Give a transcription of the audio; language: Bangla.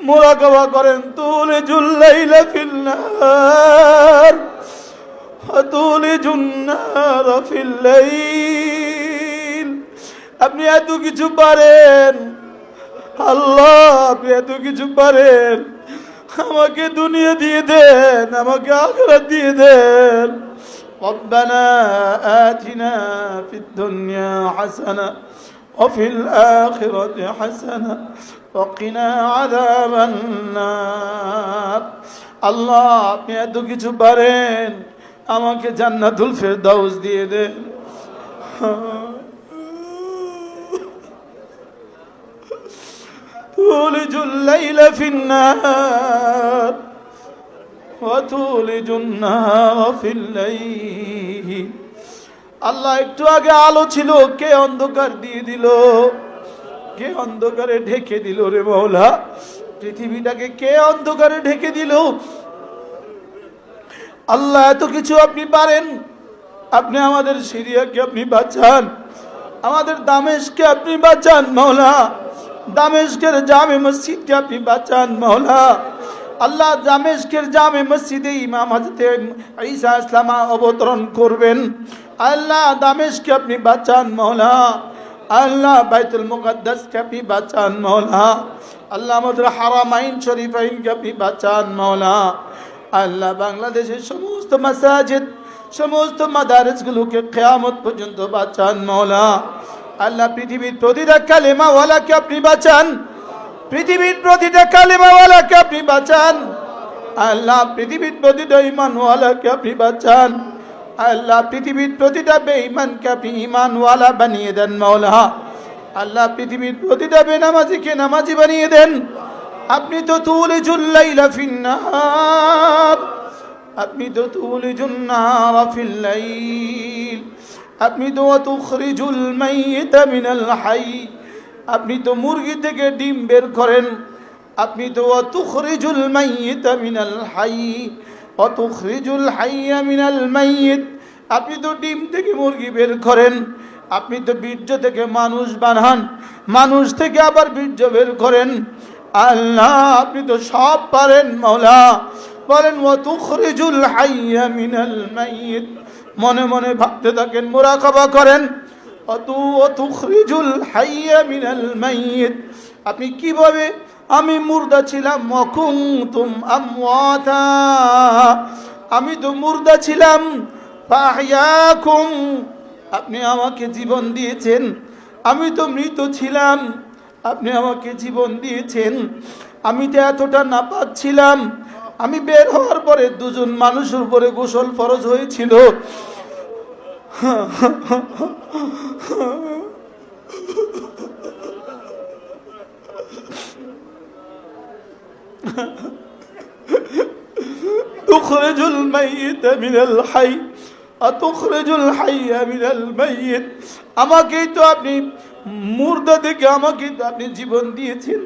মোরাকাবা করেন তুলে জুল্লাইলা ফিল্লার তুলে জুন্নার ফিল্লাইল আপনি এত কিছু পারেন আল্লাহ আপনি এত কিছু পারেন আমাকে দুনিয়া দিয়ে দেন আমাকে আখরাত দিয়ে দেন ربنا آتنا في الدنيا حسنة وفي الآخرة حسنة وقنا عذاب النار আল্লাহ আপনি এত কিছু পারেন আমাকে জান্নাতুল ফেরদাউস দিয়ে দেন تولج الليل في النهار وتولج النهار في الليل আল্লাহ একটু আগে আলো ছিল, কে অন্ধকার দিয়ে দিল? কে অন্ধকারে ঢেকে দিল রে মৌলা? পৃথিবীটাকে কে অন্ধকারে ঢেকে দিল? আল্লাহ এত কিছু আপনি পারেন? আপনি আমাদের সিরিয়াকে আপনি বাঁচান। আমাদের দামেশকে আপনি বাঁচান মৌলা। দামেশকের জামে মসজিদকে আপনি বাঁচান মৌলা। আল্লাহ দামেশকের জামে মসজিদে ইমাম হাজতে ঈসা ইসলামা অবতরণ করবেন। আল্লাহ দামেশকে আপনি বাঁচান মৌলা আল্লাহ বাইতুল মুকদ্দাসকে আপনি বাঁচান মৌলা আল্লাহ আমাদের হারামাইন শরীফাইনকে আপনি বাঁচান মৌলা আল্লাহ বাংলাদেশের সমস্ত মাসাজিদ, সমস্ত মাদারেসগুলোকে কেয়ামত পর্যন্ত বাঁচান মৌলা আল্লাহ পৃথিবীর প্রতিটা কালেমাওয়ালাকে আপনি বাঁচান। পৃথিবীর প্রতিটা কালেমাওয়ালাকে আপনি বাঁচান। আল্লাহ পৃথিবীর প্রতিটা ইমানওয়ালাকে আপনি বাঁচান। আল্লাহ পৃথিবীর প্রতিটা বেঈমানকে আপনি ইমানওয়ালা বানিয়ে দেন মৌলা আল্লাহ পৃথিবীর প্রতিটা বেনামাজিকে নামাজি বানিয়ে দেন। আপনি তো তুলে জুল্লাইলা ফিন্নার। আপনি তো তুলে জুন্নার ফিল্লাইল আপনি তো তুখরিজুল মাইয়িত মিনাল হাই। আপনি তো মুরগি থেকে ডিম বের করেন। আপনি তো তুখরিজুল মাইয়িত মিনাল হাই, অতুখরিজুল হাইয়া মিনাল মাইয়িত। আপনি তো ডিম থেকে মুরগি বের করেন। আপনি তো বীর্য থেকে মানুষ বানান। মানুষ থেকে আবার বীর্য বের করেন। আল্লাহ, আপনি তো সব পারেন মৌলা বলেন ও তুখরিজুল হাইয়া মিনাল মাইয়িত। মনে মনে ভাবতে থাকেন, মোরাকাবা করেন। আপনি কীভাবে? আমি মুর্দা ছিলাম মকুম তুম আমি তো মুর্দা ছিলাম আপনি আমাকে জীবন দিয়েছেন। আমি তো মৃত ছিলাম, আপনি আমাকে জীবন দিয়েছেন। আমি তো এতটা না পাচ্ছিলাম আমি বের হওয়ার পরে দুজন মানুষের উপরে গোসল ফরজ হয়েছিল। تخرج الميت من الحي أتخرج الحي من الميت আমাকেই তো আপনি মুর্দা দেখে আমাকে তো আপনি জীবন দিয়েছেন